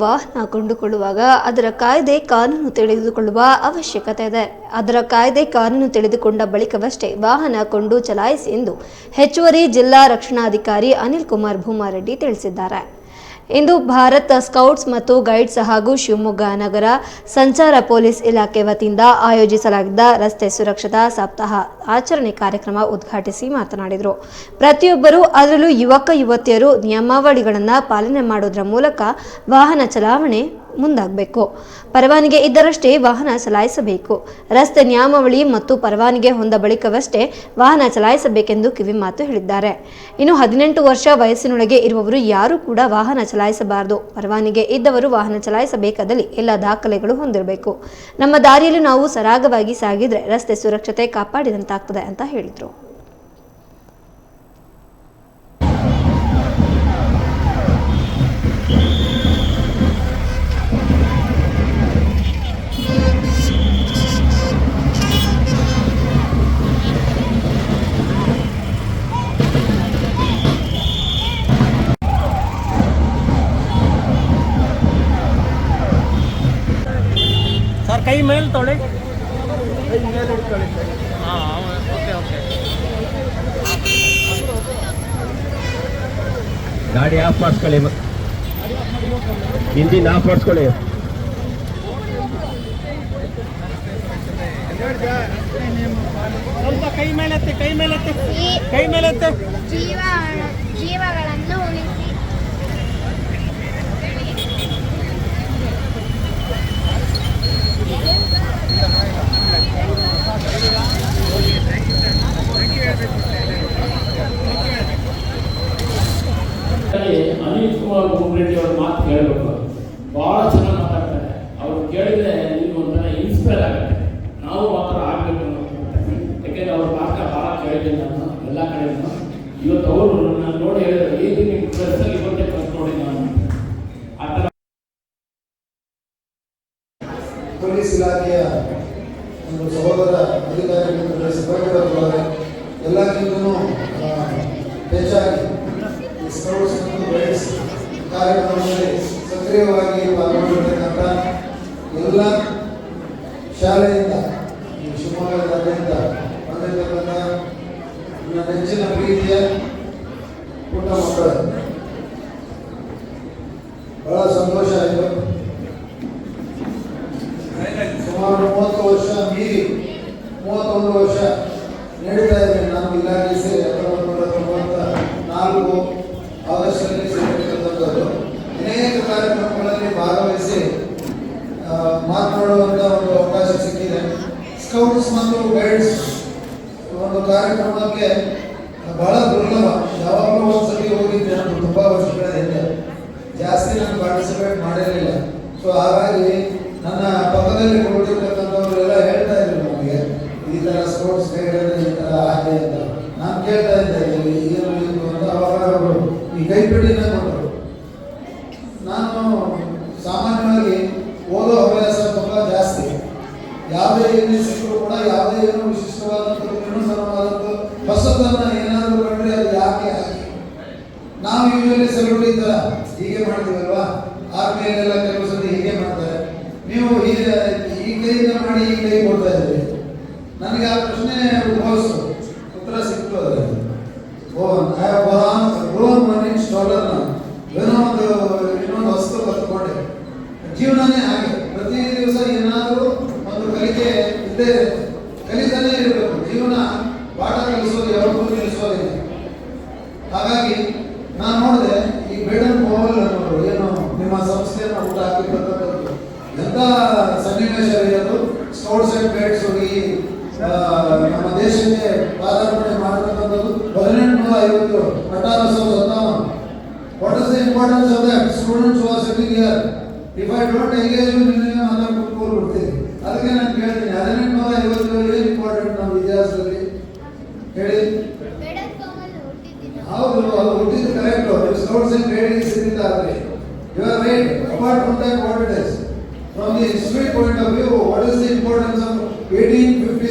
ವಾಹನ ಕೊಂಡುಕೊಳ್ಳುವಾಗ ಅದರ ಕಾಯ್ದೆ ಕಾನೂನು ತಿಳಿದುಕೊಳ್ಳುವ ಅವಶ್ಯಕತೆ ಇದೆ. ಅದರ ಕಾಯ್ದೆ ಕಾನೂನು ತಿಳಿದುಕೊಂಡ ಬಳಿಕವಷ್ಟೇ ವಾಹನ ಕೊಂಡು ಚಲಾಯಿಸಿ ಎಂದು ಹೆಚ್ಚುವರಿ ಜಿಲ್ಲಾ ರಕ್ಷಣಾಧಿಕಾರಿ ಅನಿಲ್ ಕುಮಾರ್ ಭೂಮಾರೆಡ್ಡಿ ತಿಳಿಸಿದ್ದಾರೆ. ಇಂದು ಭಾರತ ಸ್ಕೌಟ್ಸ್ ಮತ್ತು ಗೈಡ್ಸ್ ಹಾಗೂ ಶಿವಮೊಗ್ಗ ನಗರ ಸಂಚಾರ ಪೊಲೀಸ್ ಇಲಾಖೆ ವತಿಯಿಂದ ಆಯೋಜಿಸಲಾಗಿದ್ದ ರಸ್ತೆ ಸುರಕ್ಷತಾ ಸಪ್ತಾಹ ಆಚರಣೆ ಕಾರ್ಯಕ್ರಮ ಉದ್ಘಾಟಿಸಿ ಮಾತನಾಡಿದರು. ಪ್ರತಿಯೊಬ್ಬರು, ಅದರಲ್ಲೂ ಯುವಕ, ಯುವತಿಯರು ನಿಯಮಾವಳಿಗಳನ್ನು ಪಾಲನೆ ಮಾಡುವುದರ ಮೂಲಕ ವಾಹನ ಚಲಾವಣೆ ಮುಂದಾಗಬೇಕು. ಪರವಾನಿಗೆ ಇದ್ದರಷ್ಟೇ ವಾಹನ ಚಲಾಯಿಸಬೇಕು. ರಸ್ತೆ ನಿಯಮಾವಳಿ ಮತ್ತು ಪರವಾನಿಗೆ ಹೊಂದ ಬಳಿಕವಷ್ಟೇ ವಾಹನ ಚಲಾಯಿಸಬೇಕೆಂದು ಕಿವಿಮಾತು ಹೇಳಿದ್ದಾರೆ. ಇನ್ನು ಹದಿನೆಂಟು ವರ್ಷ ವಯಸ್ಸಿನೊಳಗೆ ಇರುವವರು ಯಾರೂ ಕೂಡ ವಾಹನ ಚಲಾಯಿಸಬಾರದು. ಪರವಾನಿಗೆ ಇದ್ದವರು ವಾಹನ ಚಲಾಯಿಸಬೇಕಾದಲ್ಲಿ ಎಲ್ಲ ದಾಖಲೆಗಳು ಹೊಂದಿರಬೇಕು. ನಮ್ಮ ದಾರಿಯಲ್ಲಿ ನಾವು ಸರಾಗವಾಗಿ ಸಾಗಿದ್ರೆ ರಸ್ತೆ ಸುರಕ್ಷತೆ ಕಾಪಾಡಿದಂತಾಗ್ತದೆ ಅಂತ ಹೇಳಿದರು. ಕೈ ಮೇಲೆ ತೊಳೆ. ಹಾಂ ಓಕೆ ಓಕೆ. ಗಾಡಿ ಆಫ್ ಮಾಡಿಸ್ಕೊಳ್ಳಿ. ಇಂಜಿನ್ ಆಫ್ ಮಾಡಿಸ್ಕೊಳ್ಳಿ. ಸ್ವಲ್ಪ ಕೈ ಮೇಲೆ ಎತ್ತಿ ಕೈ ಮೇಲೆ ಕೈ ಮೇಲೆ ಕುಮಾರ್ ರೆಡ್ಡಿ ಅವ್ರ ಮಾತು ಕೇಳಬೇಕು. ಬಹಳ ಚೆನ್ನಾಗಿ ಮಾತಾಡ್ತಾರೆ. ಅವ್ರು ಕೇಳಿದ್ರೆ ನೀವು ಒಂಥರ ಇನ್ಸ್ಪೈರ್ ಆಗುತ್ತೆ. ನಾವು ಮಾತ್ರ ಆಗಬೇಕು ಯಾಕೆಂದ್ರೆ ಅವ್ರ ಮಾತನ್ನ ಭಾಳ ಕೇಳಿದ್ದೀನಿ ನಾನು ಎಲ್ಲ ಕಡೆ ಇವತ್ತು ಅವರು ನಾನು ನೋಡಿ ಹೇಳಿದ್ರು ಏನು ನಿಮ್ಮ ಡ್ರೆಸ್ಸಲ್ಲಿ ಇವತ್ತೇ ಕಲ್ತು ನೋಡಿ ನಾನು. ಆ ಥರ. ಪೊಲೀಸ್ ಇಲಾಖೆಯ ಒಂದು ಸಹೋದರ ಅಧಿಕಾರಿಗಳಿಂದ ಸಿಬ್ಬಂದಿಗಳಿದ್ದಾರೆ ಎಲ್ಲಕ್ಕಿಂತಲೂ ಆ, ಹೆಚ್ಚಾಗಿ ಸ್ಕೌಟ್ಸ್ ಮತ್ತು ಕಾರ್ಯಕ್ರಮದಲ್ಲಿ ಸಕ್ರಿಯವಾಗಿ ಪಾಲ್ಗೊಂಡಿರ್ತಕ್ಕಂಥ ಎಲ್ಲ ಶಾಲೆಯಿಂದ, ಈ ಶಿವಮೊಗ್ಗದಾದ್ಯಂತ ಬಂದಿರತಕ್ಕಂಥ ನನ್ನ ನೆಚ್ಚಿನ ಪ್ರೀತಿಯ ಪುಟ್ಟ ಮಕ್ಕಳು. ಬಹಳ ಸಂತೋಷ ಆಯಿತು. ಸುಮಾರು ಮೂವತ್ತು ವರ್ಷ ಮೀರಿ ಮೂವತ್ತೊಂದು ವರ್ಷ ನಡೀತಾ ಇದ್ದೇನೆ ನಾನು ಇಲಾಖೆ ಸ್ಕೌಟ್ಸ್ ಮತ್ತು ಗೈಡ್ಸ್ ಒಂದು ಕಾರ್ಯಕ್ರಮಕ್ಕೆ ಬಹಳ ದುರ್ಲಭ ಯಾವಾಗಲೂ ಒಂದ್ಸತಿ ಹೋಗಿದ್ದೆ ನಾನು ತುಂಬ ವರ್ಷಗಳ ಹಿಂದೆ. ಜಾಸ್ತಿ ನಾನು ಪಾರ್ಟಿಸಿಪೇಟ್ ಮಾಡಿರಲಿಲ್ಲ. ಸೊ ಹಾಗಾಗಿ ನನ್ನ ಪಕ್ಕದಲ್ಲಿ ಕೊಟ್ಟಿರ್ತಕ್ಕಂಥವ್ರೆಲ್ಲ ಹೇಳ್ತಾ ಇದ್ರು ನಮಗೆ, ಈ ಥರ ಸ್ಪೋರ್ಟ್ಸ್ ಗೈಡ್ ಈ ಥರ ಹಾಗೆ ಅಂತ. ನಾನು ಕೇಳ್ತಾ ಇದ್ದೆ ಏನು ಅಂತ ಅವಾಗ ಅವರು ಈ ಕೈಪಿಡಿನ ಕೊಟ್ಟರು. ನಾನು ಸಾಮಾನ್ಯವಾಗಿ ಓದೋ ಹವ್ಯಾಸ ಯಾವುದೇ ಏನೇ ಸಿಕ್ಕರೂ ಕೂಡ, ಯಾವುದೇ ಏನೋ ವಿಶಿಷ್ಟವಾದಂಥದ್ದು ವಿನೂತನವಾದಂಥದ್ದು ಹೊಸದನ್ನು ಏನಾದರೂ ಕಂಡ್ರೆ ಅದು ಯಾಕೆ ಹಾಕಿ ನಾವು ಯೂಶಲಿ ಸೆಲೆಬ್ರಿಟಿ ಥರ ಹೀಗೆ ಮಾಡ್ತೀವಲ್ವಾ? ಆರ್ಮಿಯಲ್ಲೆಲ್ಲ ಕೆಲವು ಸತಿ ಹೀಗೆ ಮಾಡ್ತಾರೆ. ನೀವು ಹೀಗೆ, ಈ ಕೈಯಿಂದ ಮಾಡಿ ಈ ಕೈ ಕೊಡ್ತಾ ಇದ್ದೀರಿ. ನನಗೆ ಆ ಪ್ರಶ್ನೆ ಉದ್ಭವಿಸ್ತು. ಉತ್ತರ ಸಿಕ್ತು ಅದರಲ್ಲಿ. ಓ ಪಾಠ ನಿಲ್ಲಿಸೋದು ಯಾವತ್ತೂ ನಿಲ್ಲಿಸೋದಿಲ್ಲ ಹಾಗಾಗಿ ನಾನು ನೋಡಿದೆ, ಈ ಬೇಡನ್ ಮೊಬೈಲ್ ಅನ್ನೋರು ಏನು ನಿಮ್ಮ ಸಂಸ್ಥೆಯನ್ನು ಊಟ ಹಾಕಿರ್ತಕ್ಕಂಥದ್ದು ಎಂಥ ಸನ್ನಿವೇಶ ಅದು? ಸ್ಕೌಟ್ಸ್ ಅಂಡ್ ಗೈಡ್ಸ್ ಈ ನಮ್ಮ ದೇಶಕ್ಕೆ ಪಾದಾರ್ಪಣೆ ಮಾಡತಕ್ಕಂಥದ್ದು ಹದಿನೆಂಟುನೂರ ಐವತ್ತು ಅಠಾರ ಸಾವಿರದ ಸತ್ತಾವನ್ what is the importance of that students was sitting here if I don't engage ಅದಕ್ಕೆ ನಾನು ಕೇಳ್ತೀನಿ ಹದಿನೆಂಟುನೂರ ಐವತ್ತು ಏನು ಇಂಪಾರ್ಟೆಂಟ್ ನಮ್ಮ ಇತಿಹಾಸದಲ್ಲಿ ಹೇಳಿ? ಹೌದು ಅದು ಹುಟ್ಟಿದ್ದು ಕರೆಕ್ಟ್ ಸ್ಕೌಟ್ಸ್ ಅಂಡ್ ಗೈಡಿಂಗ್ ಸೀಮಿತ ಆದರೆ you are right apart from that what it is from the history point of view what is the importance of eighteen fifty